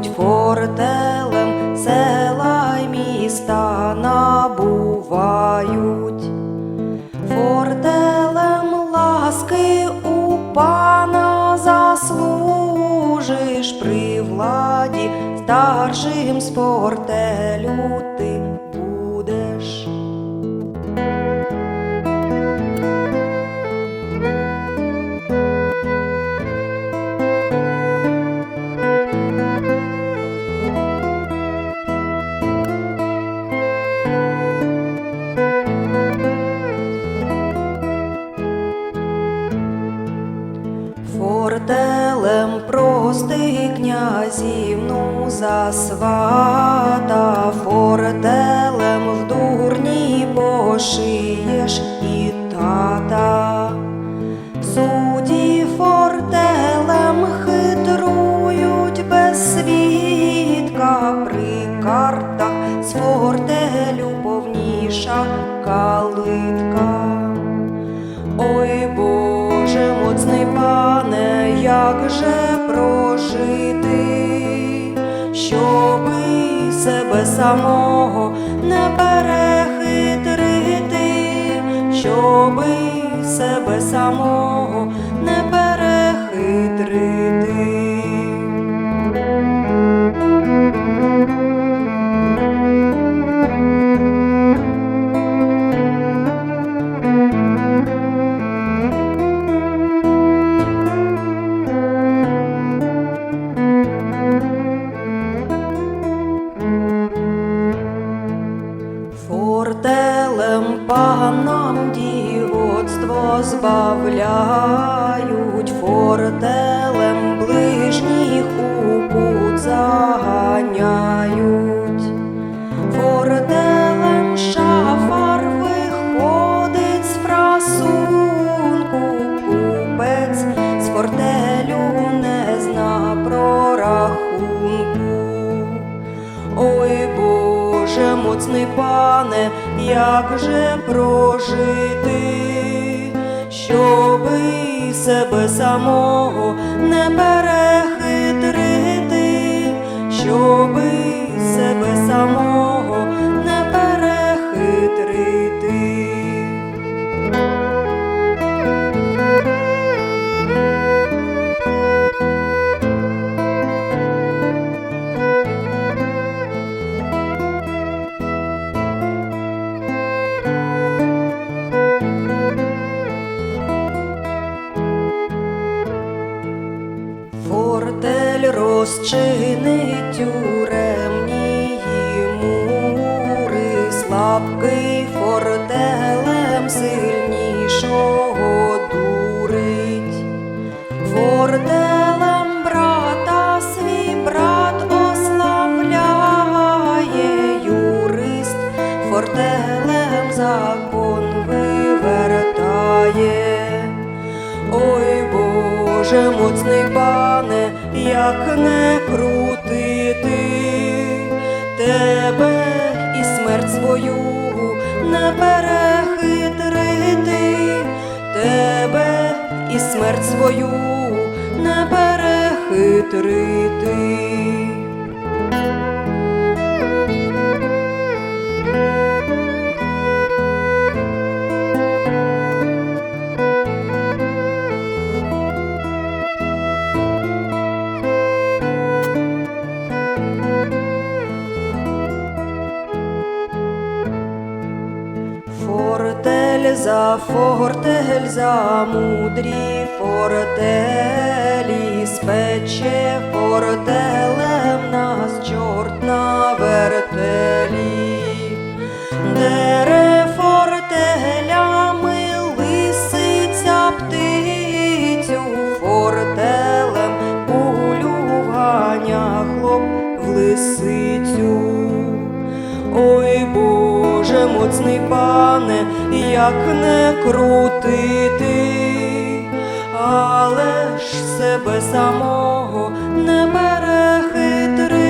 розбивають фортелем, села й міста набувають. Фортелем ласки у пана заслужиш при владі, старшим з фортелю ти Фортелем простих князів ну засвата, фортелем в дурні пошиєш і тата. Судді фортелем хитрують без свідка при картах з фортелю повніша калитка. Ой як же прожити, щоби себе самого не перехитрити, щоби себе самого не перехитрити. Фортелем панам дівоцтво збавляють, фортелем Боже, моцний пане, як же прожити, щоби себе самого не перехитрити, щоби розчинить тюремні мури, слабкий фортелем сильнішого дурить. Фортелем брата свій брат ославляє юрист, фортелем закон вивертає. Ой Боже, моцний пане, як не крутити тебе і смерть свою не перехитрити, тебе і смерть свою не перехитрити. За фортель за мудрі фортелі спече фортелем нас чорт на вертелі. Дере фортелями лисиця птицю фортелем пулю вганя хлоп в лисицю. Ой Боже, моцний пане, як не крутити, але ж себе самого не перехитрити,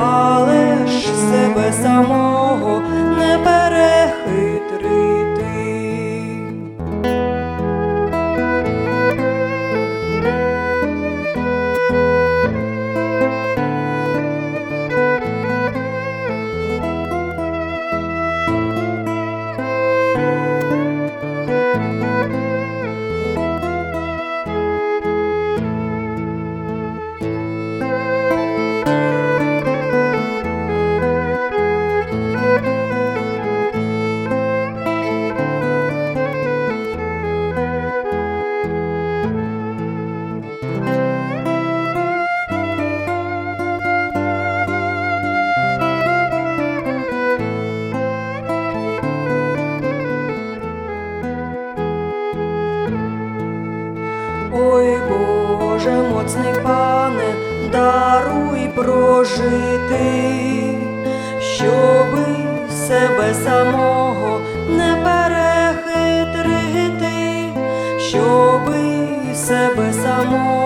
але ж себе самого не перехитрити. Даруй прожити, щоби себе самого не перехитрити, щоби себе самого